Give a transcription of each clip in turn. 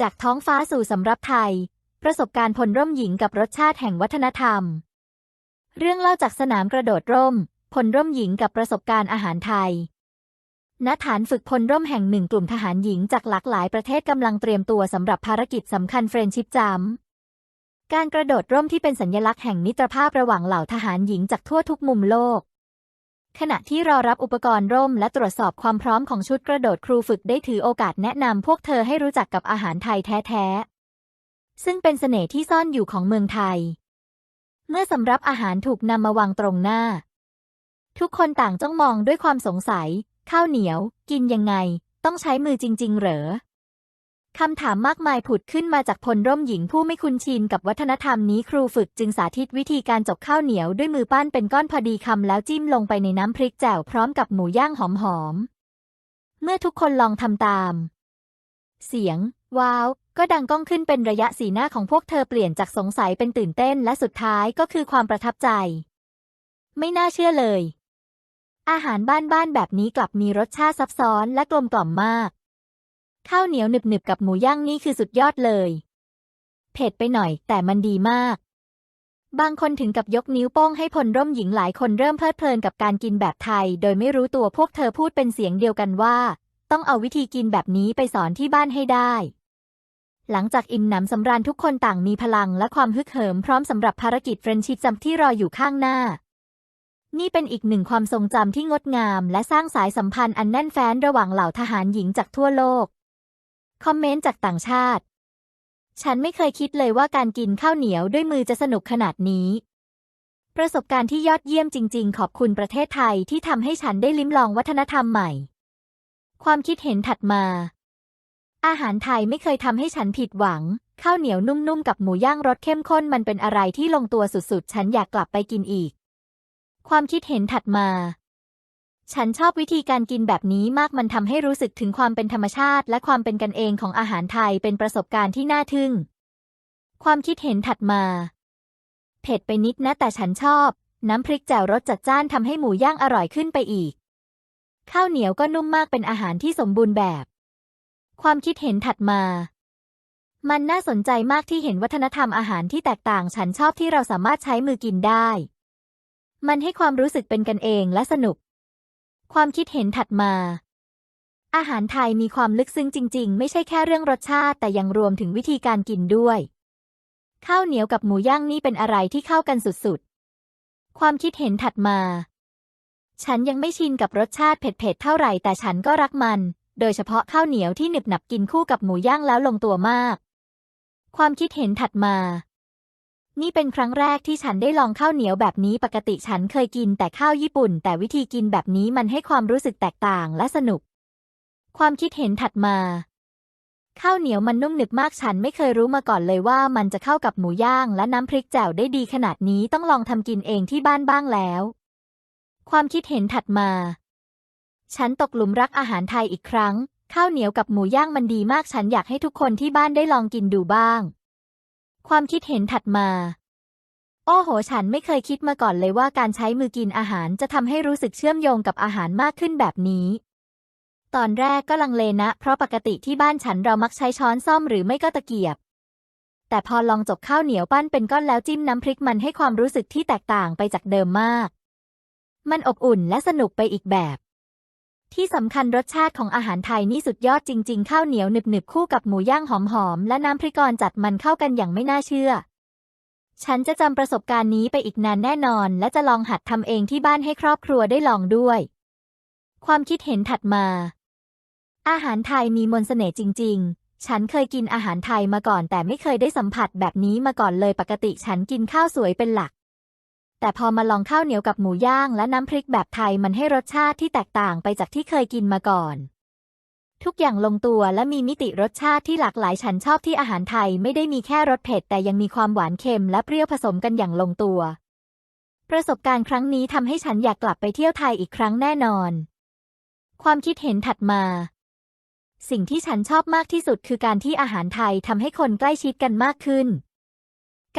จากท้องฟ้าสู่สำรับไทย ประสบการณ์พลร่มหญิงกับรสชาติแห่งวัฒนธรรม เรื่องเล่าจากสนามกระโดดร่ม พลร่มหญิงกับประสบการณ์อาหารไทย ณ ฐานฝึกพลร่มแห่งหนึ่งกลุ่มทหารหญิงจากหลากหลายประเทศกำลังเตรียมตัวสำหรับภารกิจสำคัญเฟรนชิปจัมการกระโดดร่มที่เป็นสัญลักษณ์แห่งมิตรภาพระหว่างเหล่าทหารหญิงจากทั่วทุกมุมโลก ขณะที่รอรับอุปกรณ์ร่มและตรวจสอบความพร้อมของชุดกระโดดครูฝึกได้ถือโอกาสแนะนำพวกเธอให้รู้จักกับอาหารไทยแท้ๆ ซึ่งเป็นเสน่ห์ที่ซ่อนอยู่ของเมืองไทย เมื่อสำรับอาหารถูกนำมาวางตรงหน้า ทุกคนต่างจ้องมองด้วยความสงสัย ข้าวเหนียว กินยังไง ต้องใช้มือจริง ๆ เหรอ คำถามมากมายผุดขึ้นมาจากพลร่มหญิงผู้ไม่คุ้นชินกับวัฒนธรรมนี้ครูฝึกจึงสาธิตวิธีการจกข้าวเหนียวด้วยมือปั้นเป็นก้อนพอดีคำแล้วจิ้มลงไปในน้ำพริกแจ่วพร้อมกับหมูย่างหอมๆ เมื่อทุกคนลองทำตาม เสียง ว้าว ก็ดังก้องขึ้นเป็นระยะสีหน้าของพวกเธอเปลี่ยนจากสงสัยเป็นตื่นเต้นและสุดท้ายก็คือความประทับใจ ไม่น่าเชื่อเลย อาหารบ้านๆแบบนี้กลับมีรสชาติซับซ้อนและกลมกล่อมมาก ข้าวเหนียวหนึบๆกับหมูย่างนี่คือสุดยอดเลย เผ็ดไปหน่อย แต่มันดีมาก บางคนถึงกับยกนิ้วโป้งให้พลร่มหญิงหลายคนเริ่มเพลิดเพลินกับการกินแบบไทย โดยไม่รู้ตัวพวกเธอพูดเป็นเสียงเดียวกันว่า ต้องเอาวิธีกินแบบนี้ไปสอนที่บ้านให้ได้ หลังจากอิ่มหนำสำราญทุกคนต่างมีพลังและความฮึกเหิมพร้อมสำหรับภารกิจเฟรนชิปจำที่รออยู่ข้างหน้านี่เป็นอีกหนึ่งความทรงจำที่งดงาม และสร้างสายสัมพันธ์อันแน่นแฟ้นระหว่างเหล่าทหารหญิงจากทั่วโลก คอมเมนต์จากต่างชาติ ฉันไม่เคยคิดเลยว่าการกินข้าวเหนียวด้วยมือจะสนุกขนาดนี้ ประสบการณ์ที่ยอดเยี่ยมจริง ๆ ขอบคุณประเทศไทยที่ทำให้ฉันได้ลิ้มลองวัฒนธรรมใหม่ ความคิดเห็นถัดมา อาหารไทยไม่เคยทำให้ฉันผิดหวัง ข้าวเหนียวนุ่มๆกับหมูย่างรสเข้มข้นมันเป็นอะไรที่ลงตัวสุดๆ ฉันอยากกลับไปกินอีก ความคิดเห็นถัดมา ฉันชอบวิธีการกินแบบนี้มากมันทำให้รู้สึกถึงความเป็นธรรมชาติ และความเป็นกันเองของอาหารไทยเป็นประสบการณ์ที่น่าทึ่ง ความคิดเห็นถัดมา เผ็ดไปนิดนะแต่ฉันชอบ น้ำพริกแจ่วรสจัดจ้านทำให้หมูย่างอร่อยขึ้นไปอีก ข้าวเหนียวก็นุ่มมากเป็นอาหารที่สมบูรณ์แบบ ความคิดเห็นถัดมา มันน่าสนใจมากที่เห็นวัฒนธรรมอาหารที่แตกต่าง ฉันชอบที่เราสามารถใช้มือกินได้ มันให้ความรู้สึกเป็นกันเองและสนุก ความคิดเห็นถัดมา อาหารไทยมีความลึกซึ้งจริง ๆ ไม่ใช่แค่เรื่องรสชาติแต่ยังรวมถึงวิธีการกินด้วย ข้าวเหนียวกับหมูย่างนี่เป็นอะไรที่เข้ากันสุดๆ ความคิดเห็นถัดมา ฉันยังไม่ชินกับรสชาติเผ็ดๆเท่าไหร่แต่ฉันก็รักมัน โดยเฉพาะข้าวเหนียวที่หนึบหนับกินคู่กับหมูย่างแล้วลงตัวมาก ความคิดเห็นถัดมา นี่เป็นครั้งแรกที่ฉันได้ลองข้าวเหนียวแบบนี้ปกติฉันเคยกินแต่ข้าวญี่ปุ่น แต่วิธีกินแบบนี้มันให้ความรู้สึกแตกต่างและสนุก ความคิดเห็นถัดมา ข้าวเหนียวมันนุ่มหนึบมากฉันไม่เคยรู้มาก่อนเลยว่ามันจะเข้ากับหมูย่างและน้ำพริกแจ่วได้ดีขนาดนี้ต้องลองทำกินเองที่บ้านบ้างแล้ว ความคิดเห็นถัดมา ฉันตกหลุมรักอาหารไทยอีกครั้ง ข้าวเหนียวกับหมูย่างมันดีมากฉันอยากให้ทุกคนที่บ้านได้ลองกินดูบ้าง ความคิดเห็นถัดมา โอ้โห ฉันไม่เคยคิดมาก่อนเลยว่าการใช้มือกินอาหารจะทำให้รู้สึกเชื่อมโยงกับอาหารมากขึ้นแบบนี้ ตอนแรกก็ลังเลนะ เพราะปกติที่บ้านฉันเรามักใช้ช้อนซ่อมหรือไม่ก็ตะเกียบ แต่พอลองจกข้าวเหนียวปั้นเป็นก้อนแล้วจิ้มน้ำพริกมันให้ความรู้สึกที่แตกต่างไปจากเดิมมาก มันอบอุ่นและสนุกไปอีกแบบ ที่สำคัญรสชาติของอาหารไทยนี่สุดยอดจริง ๆ ข้าวเหนียวหนึบๆคู่กับหมูย่างหอมๆและน้ำพริกกรจัดมันเข้ากันอย่างไม่น่าเชื่อ ฉันจะจำประสบการณ์นี้ไปอีกนานแน่นอน และจะลองหัดทำเองที่บ้านให้ครอบครัวได้ลองด้วย ความคิดเห็นถัดมา อาหารไทยมีมนต์เสน่ห์จริง ๆ ฉันเคยกินอาหารไทยมาก่อน แต่ไม่เคยได้สัมผัสแบบนี้มาก่อนเลยปกติฉันกินข้าวสวยเป็นหลัก แต่พอมาลองข้าวเหนียวกับหมูย่างและน้ำพริกแบบไทยมันให้รสชาติที่แตกต่างไปจากที่เคยกินมาก่อน ทุกอย่างลงตัวและมีมิติรสชาติที่หลากหลายฉันชอบที่อาหารไทยไม่ได้มีแค่รสเผ็ดแต่ยังมีความหวานเค็มและเปรี้ยวผสมกันอย่างลงตัว ประสบการณ์ครั้งนี้ทำให้ฉันอยากกลับไปเที่ยวไทยอีกครั้งแน่นอน ความคิดเห็นถัดมาสิ่งที่ฉันชอบมากที่สุดคือการที่อาหารไทยทำให้คนใกล้ชิดกันมากขึ้น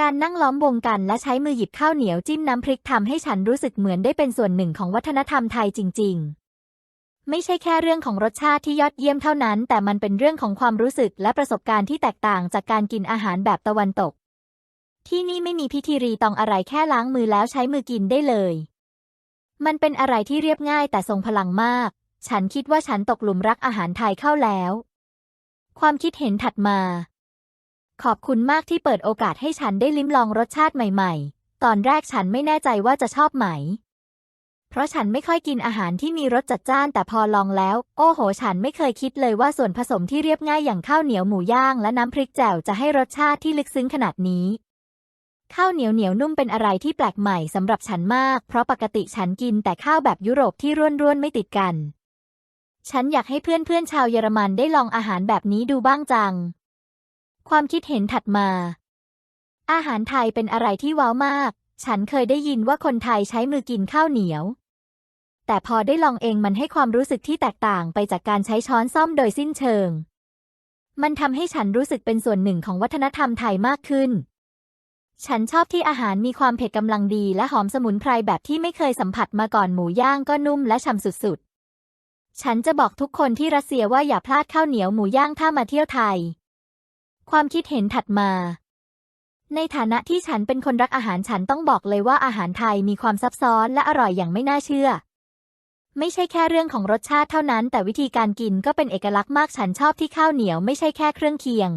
การนั่งล้อมวงกันและใช้มือหยิบข้าวเหนียวจิ้มน้ำพริกทำให้ฉันรู้สึกเหมือนได้เป็นส่วนหนึ่งของวัฒนธรรมไทยจริง ๆ ไม่ใช่แค่เรื่องของรสชาติที่ยอดเยี่ยมเท่านั้น แต่มันเป็นเรื่องของความรู้สึกและประสบการณ์ที่แตกต่างจากการกินอาหารแบบตะวันตก ที่นี่ไม่มีพิธีรีตองอะไรแค่ล้างมือแล้วใช้มือกินได้เลย มันเป็นอะไรที่เรียบง่ายแต่ทรงพลังมาก ฉันคิดว่าฉันตกหลุมรักอาหารไทยเข้าแล้ว ความคิดเห็นถัดมา ขอบคุณมากที่เปิดโอกาสให้ฉันได้ลิ้มลองรสชาติใหม่ ๆ ตอนแรกฉันไม่แน่ใจว่าจะชอบไหม เพราะฉันไม่ค่อยกินอาหารที่มีรสจัดจ้านแต่พอลองแล้ว โอ้โห ฉันไม่เคยคิดเลยว่าส่วนผสมที่เรียบง่ายอย่างข้าวเหนียวหมูย่าง และน้ำพริกแจ่วจะให้รสชาติที่ลึกซึ้งขนาดนี้ ข้าวเหนียวเหนียวนุ่มเป็นอะไรที่แปลกใหม่สำหรับฉันมาก เพราะปกติฉันกินแต่ข้าวแบบยุโรปที่ร่วนๆไม่ติดกัน ฉันอยากให้เพื่อนๆชาวเยอรมันได้ลองอาหารแบบนี้ดูบ้างจัง ความคิดเห็นถัดมา อาหารไทยเป็นอะไรที่ว้าวมาก ฉันเคยได้ยินว่าคนไทยใช้มือกินข้าวเหนียว แต่พอได้ลองเองมันให้ความรู้สึกที่แตกต่างไปจากการใช้ช้อนซ่อมโดยสิ้นเชิง มันทำให้ฉันรู้สึกเป็นส่วนหนึ่งของวัฒนธรรมไทยมากขึ้น ฉันชอบที่อาหารมีความเผ็ดกำลังดีและหอมสมุนไพรแบบที่ไม่เคยสัมผัสมาก่อนหมูย่างก็นุ่มและฉ่ำสุดๆ ฉันจะบอกทุกคนที่รัสเซียว่าอย่าพลาดข้าวเหนียวหมูย่างถ้ามาเที่ยวไทย ความคิดเห็นถัดมา ในฐานะที่ฉันเป็นคนรักอาหารฉันต้องบอกเลยว่าอาหารไทยมีความซับซ้อนและอร่อยอย่างไม่น่าเชื่อ ไม่ใช่แค่เรื่องของรสชาติเท่านั้น แต่วิธีการกินก็เป็นเอกลักษณ์มากฉันชอบที่ข้าวเหนียวไม่ใช่แค่เครื่องเคียง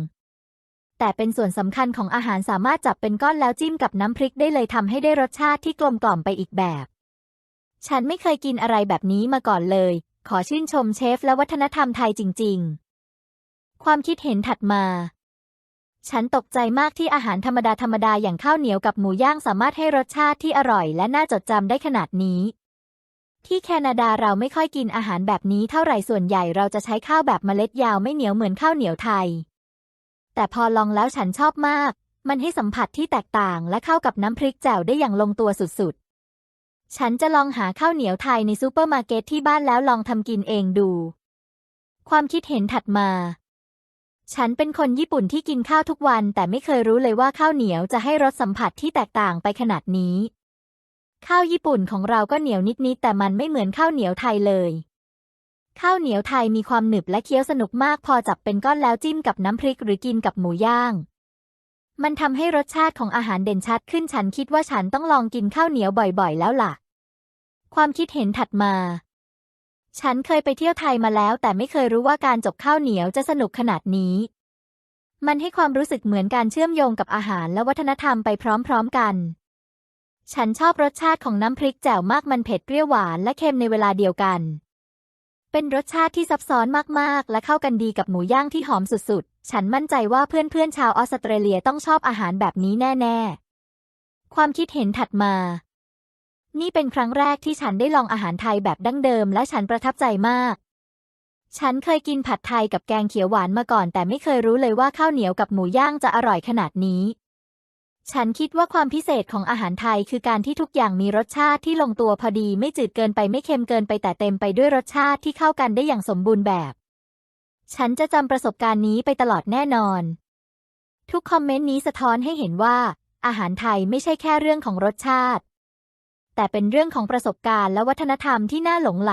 แต่เป็นส่วนสำคัญของอาหารสามารถจับเป็นก้อนแล้วจิ้มกับน้ำพริกได้เลยทำให้ได้รสชาติที่กลมกล่อมไปอีกแบบ ฉันไม่เคยกินอะไรแบบนี้มาก่อนเลย ขอชื่นชมเชฟและวัฒนธรรมไทยจริง ๆ ความคิดเห็นถัดมา ฉันตกใจมากที่อาหารธรรมดาธรรมดาอย่างข้าวเหนียวกับหมูย่างสามารถให้รสชาติที่อร่อยและน่าจดจำได้ขนาดนี้ ที่แคนาดาเราไม่ค่อยกินอาหารแบบนี้เท่าไหร่ส่วนใหญ่เราจะใช้ข้าวแบบเมล็ดยาวไม่เหนียวเหมือนข้าวเหนียวไทย แต่พอลองแล้วฉันชอบมาก มันให้สัมผัสที่แตกต่างและเข้ากับน้ำพริกแจ่วได้อย่างลงตัวสุดๆ ฉันจะลองหาข้าวเหนียวไทยในซูเปอร์มาร์เก็ตที่บ้านแล้วลองทำกินเองดู ความคิดเห็นถัดมา ฉันเป็นคนญี่ปุ่นที่กินข้าวทุกวัน แต่ไม่เคยรู้เลยว่าข้าวเหนียวจะให้รสสัมผัสที่แตกต่างไปขนาดนี้ ข้าวญี่ปุ่นของเราก็เหนียวนิดๆแต่มันไม่เหมือนข้าวเหนียวไทยเลย ข้าวเหนียวไทยมีความหนึบและเคี้ยวสนุกมาก พอจับเป็นก้อนแล้วจิ้มกับน้ำพริกหรือกินกับหมูย่าง มันทำให้รสชาติของอาหารเด่นชัดขึ้นฉันคิดว่าฉันต้องลองกินข้าวเหนียวบ่อยๆ แล้วล่ะ ความคิดเห็นถัดมา ฉันเคยไปเที่ยวไทยมาแล้ว แต่ไม่เคยรู้ว่าการจบข้าวเหนียวจะสนุกขนาดนี้ มันให้ความรู้สึกเหมือนการเชื่อมโยงกับอาหารและวัฒนธรรมไปพร้อมๆกัน ฉันชอบรสชาติของน้ำพริกแจ่วมากมันเผ็ดเปรี้ยวหวานและเค็มในเวลาเดียวกัน เป็นรสชาติที่ซับซ้อนมากๆ และเข้ากันดีกับหมูย่างที่หอมสุดๆ ฉันมั่นใจว่าเพื่อนๆชาวออสเตรเลียต้องชอบอาหารแบบนี้แน่ ๆ ความคิดเห็นถัดมา นี่เป็นครั้งแรกที่ฉันได้ลองอาหารไทยแบบดั้งเดิม และฉันประทับใจมาก ฉันเคยกินผัดไทยกับแกงเขียวหวานมาก่อน แต่ไม่เคยรู้เลยว่าข้าวเหนียวกับหมูย่างจะอร่อยขนาดนี้ ฉันคิดว่าความพิเศษของอาหารไทยคือการที่ทุกอย่างมีรสชาติที่ลงตัวพอดีไม่จืดเกินไปไม่เค็มเกินไปแต่เต็มไปด้วยรสชาติที่เข้ากันได้อย่างสมบูรณ์แบบ ฉันจะจำประสบการณ์นี้ไปตลอดแน่นอน ทุกคอมเมนต์นี้สะท้อนให้เห็นว่า อาหารไทยไม่ใช่แค่เรื่องของรสชาติ แต่เป็นเรื่องของประสบการณ์และวัฒนธรรมที่น่าหลงไหล